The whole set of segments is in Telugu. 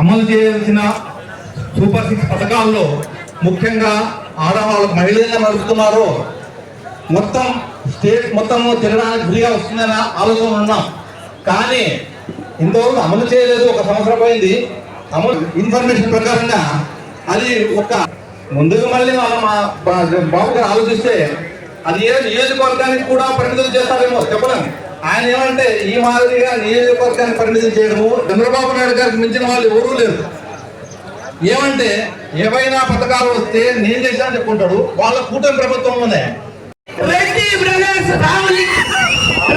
అమలు చేయాల్సిన సూపర్ సిక్స్ పథకాల్లో ముఖ్యంగా ఆడవాళ్ళకు మహిళలు నడుపుతున్నారో మొత్తం స్టేట్ మొత్తం తినడానికి ఫ్రీగా వస్తుందన్న ఆలోచన ఉన్నాం. కానీ ఇంతవరకు అమలు చేయలేదు ఒక సంవత్సరం పోయింది. అమలు ఇన్ఫర్మేషన్ ప్రకారంగా అది ఒక ముందుకు మళ్ళీ మనం మా బాబు గారు ఆలోచిస్తే అది ఏ నియోజకవర్గానికి కూడా పరిమితులు చేస్తారేమో చెప్పలేము. ఆయన ఏమంటే ఈ మాదిరిగా నియోజకవర్గాన్ని పరిమితం చేయడము చంద్రబాబు నాయుడు గారికి మించిన వాళ్ళు ఎవరూ లేరు. ఏమంటే ఏవైనా పథకాలు వస్తే నేను చేశాను చెప్పుకుంటాడు వాళ్ళ కూటమి ప్రభుత్వంలోనే రెడ్డి బ్రదర్స్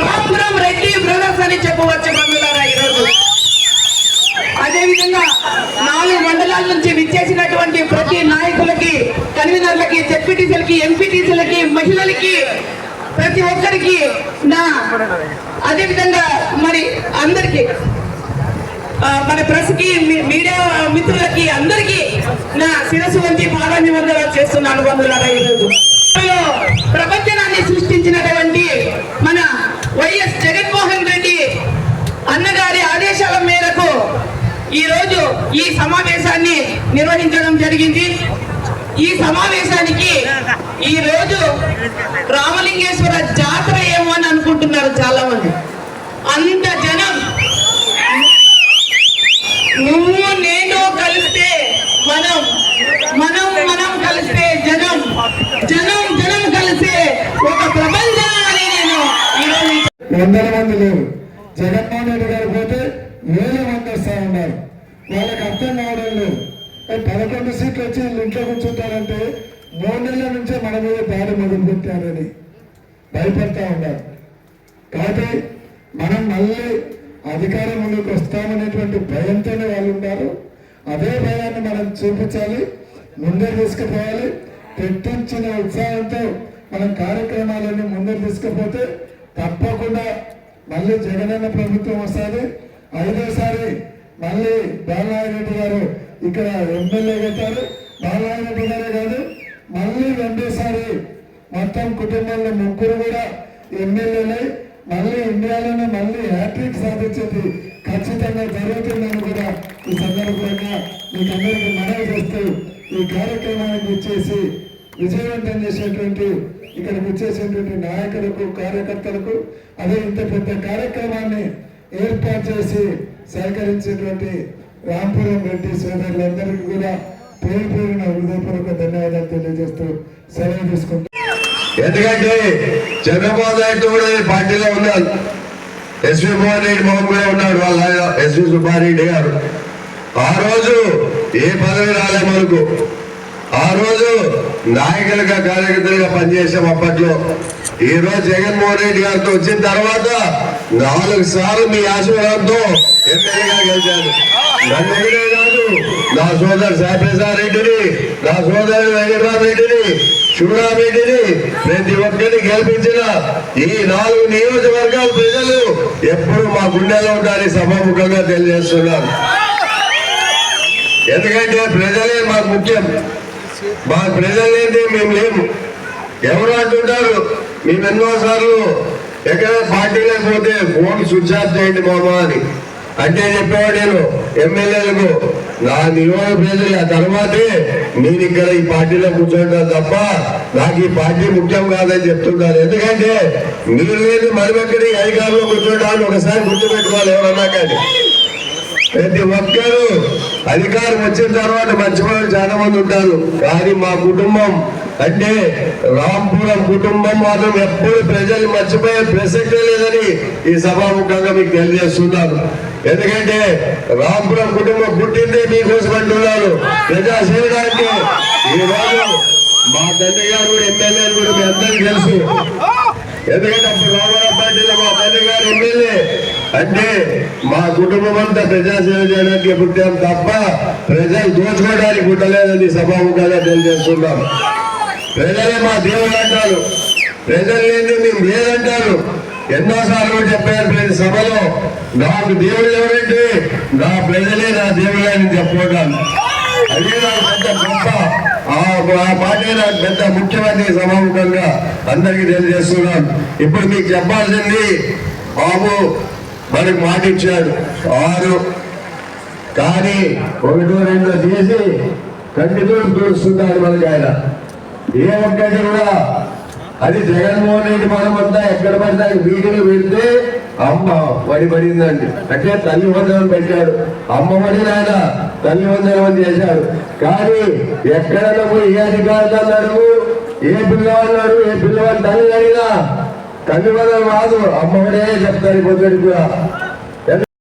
రాపురం రెడ్డి బ్రదర్స్ అని చెప్పవచ్చు బంధువులారా ఈరోజు. అదేవిధంగా నాలుగు మండలాల నుంచి విచ్చేసినటువంటి ప్రతి నాయకులకి కన్వీనర్లకి జెడ్పీటీసీలకి ఎంపీటీసీలకి మహిళలకి ప్రతి ఒక్కరికి నా అదే విధంగా మరి అందరికి మన ప్రసకి మీ- మీడియా మిత్రులకి అందరికీ నా శిరస్సు వంచి పాదాభివందనాలు చేస్తున్నాను బంధువులారా ఈరోజు ప్రపంచనాన్ని సృష్టించినటువంటి మన వైఎస్ జగన్మోహన్ రెడ్డి అన్నగారి ఆదేశాల మేరకు ఈ రోజు ఈ సమావేశాన్ని నిర్వహించడం జరిగింది. ఈ సమావేశానికి ఈ రోజు రామలింగేశ్వర జాతర ఏమో అని అనుకుంటున్నారు చాలా మంది అంత జనం నువ్వు నేను కలిస్తే మనం మనం మనం కలిస్తే జనం జనం జనం కలిస్తే ఒక ప్రపంచం అని నేను వందల మంది లేరు. జగన్మోహన్ రెడ్డి గారు పోతే వేల మంది వస్తా ఉన్నారు. వాళ్ళకి అర్థం కావడం లేదు. పదకొండు సీట్లు వచ్చి వీళ్ళు ఇంట్లో కూర్చుంటారంటే మూడు నెలల నుంచే మన మీద దాడి మొదలుపెట్టారని భయపడతా ఉన్నారు. కాబట్టి మనం మళ్ళీ అధికారంలోకి వస్తామనేటువంటి భయంతోనే వాళ్ళు ఉన్నారు. అదే భయాన్ని మనం చూపించాలి ముందే తీసుకుపోవాలి. పెట్టించిన ఉత్సాహంతో మనం కార్యక్రమాలన్నీ ముందుకు తీసుకుపోతే తప్పకుండా మళ్ళీ జగనన్న ప్రభుత్వం వస్తుంది. ఐదోసారి మళ్ళీ బాలనాయరెడ్డి గారు ఇక్కడ ఎమ్మెల్యే కట్టారు నారాయణ గారే కాదు మళ్ళీ రెండేసారి మొత్తం కుటుంబంలో ముగ్గురు కూడా ఎమ్మెల్యేలై మళ్ళీ ఇండియాలోనే మళ్ళీ హ్యాట్రిక్ సాధించేది ఖచ్చితంగా జరుగుతుందని కూడా ఈ సందర్భంగా మీకు అందరికీ మనవి చేస్తూ ఈ కార్యక్రమానికి ఇచ్చేసి విజయవంతం చేసేటువంటి ఇక్కడికి వచ్చేసేటువంటి నాయకులకు కార్యకర్తలకు అదే ఇంత పెద్ద కార్యక్రమాన్ని ఏర్పాటు చేసి సహకరించేటువంటి రాంపురం రెడ్డి సోదరులందరికీ కూడా పేరు పేరున హృదయపూర్వక ధన్యవాదాలు తెలియజేస్తూ సెలవు తీసుకుంటాం ఎందుకంటే చంద్రబాబు నాయుడు కూడా ఈ పార్టీలో ఉన్నారు ఎస్వి మోహన్ రెడ్డి మోహన్ కూడా ఉన్నాడు వాళ్ళ ఎస్వి సుబ్బారెడ్డి గారు. ఆ రోజు ఏ పదవి రాలే మనకు. ఆ రోజు నాయకులుగా కార్యకర్తలుగా పనిచేసాం అప్పట్లో. ఈ రోజు జగన్మోహన్ రెడ్డి గారితో వచ్చిన తర్వాత నాలుగు సార్లు మీ ఆశీర్వాదంతో ఎమ్మెల్యేగా గెలిచాను నన్నుడే కాదు. నా సోదరు సాపేశారెడ్డిని నా సోదరు వెంకటరామరెడ్డిని చూడారెడ్డిని ప్రతి ఒక్కరిని గెలిపించిన ఈ నాలుగు నియోజకవర్గాల ప్రజలు ఎప్పుడు మా గుండెలో ఉండాలని సభాముఖంగా తెలియజేస్తున్నారు ఎందుకంటే ప్రజలే మాకు ముఖ్యం. మా ప్రజలేంటి మేము లేము ఎవరు అంటుంటారు? మేము ఎన్నోసార్లు ఎక్కడ పార్టీలకు పోతే ఫోన్ స్విచ్ ఆఫ్ చేయండి మామ అని. అంటే చెప్పేవాడు నేను ఎమ్మెల్యేలకు. నా నిర్వాహ ప్రజలు ఆ తర్వాతే నేను ఇక్కడ ఈ పార్టీలో కూర్చుంటాను తప్ప నాకు ఈ పార్టీ ముఖ్యం కాదని చెప్తుంటారు. ఎందుకంటే మీరు లేదు మరిమక్కడి అధికారంలో కూర్చోడానికి ఒకసారి గుర్తుపెట్టుకోవాలి ఎవరన్నా కానీ. ప్రతి ఒక్కరూ అధికారం వచ్చిన తర్వాత మంచి చాలా మంది ఉంటారు. కానీ మా కుటుంబం అంటే రాంపురం కుటుంబం మాత్రం ఎప్పుడు ప్రజలు మర్చిపోయే ప్రసక్తే లేదని ఈ సభాముఖంగా మీకు తెలియజేస్తున్నాను. ఎందుకంటే రాంపురం కుటుంబం పుట్టిందే మీకోసం అంటున్నారు. ప్రజా చేయడానికి ఈ రోజు మా తండ్రి గారు కూడా ఎమ్మెల్యే కూడా మీ అందరికీ తెలుసు. ఎందుకంటే అప్పుడు రామారావు పార్టీలో మా తండ్రి గారు ఎమ్మెల్యే. అంటే మా కుటుంబం అంతా ప్రజాసేవ చేయడానికి పుట్టాం తప్ప ప్రజలు దోచుకోవడానికి పుట్టలేదని సభాముఖంగా తెలియజేస్తున్నాం. ప్రజలే మా దేవుడు అంటారు. ప్రజలు లేని మేము లేదంటారు. ఎన్నోసార్లు సార్లు చెప్పారు ప్రతి సభలో నాకు దేవుడు ఎవరంటే నా ప్రజలే నా దేవుడు అని చెప్పుకుంటాను. అదే నాకు పెద్ద గొప్ప ఆ పార్టీ నాకు పెద్ద ముఖ్యమంత్రి సభాముఖంగా అందరికీ తెలియజేస్తున్నాను. ఇప్పుడు మీకు చెప్పాల్సింది బాబు మనకు మాట ఇచ్చాడు. ఆరు. కానీ ఒకటో రెండో చేసి కంటితో చూస్తున్నాడు మనకి ఆయన. ఏ ఒక్కటి కూడా అది జగన్మోహన్ రెడ్డి మనమంతా ఎక్కడ పడితే వీటిని పెడితే అమ్మ పడి పడిందండి. అంటే తల్లి వందనం పెట్టాడు. అమ్మ పడి ఆయన తల్లి వందనం చేశాడు. కానీ ఎక్కడ పోయి ఏ అధికారులు అన్నాడు ఏ పిల్లవాడు ఏ పిల్లవాడు తల్లి అడిగినా తల్లి వందనం కాదు అమ్మ పడే చెప్తాడు పొద్దుడికి కూడా.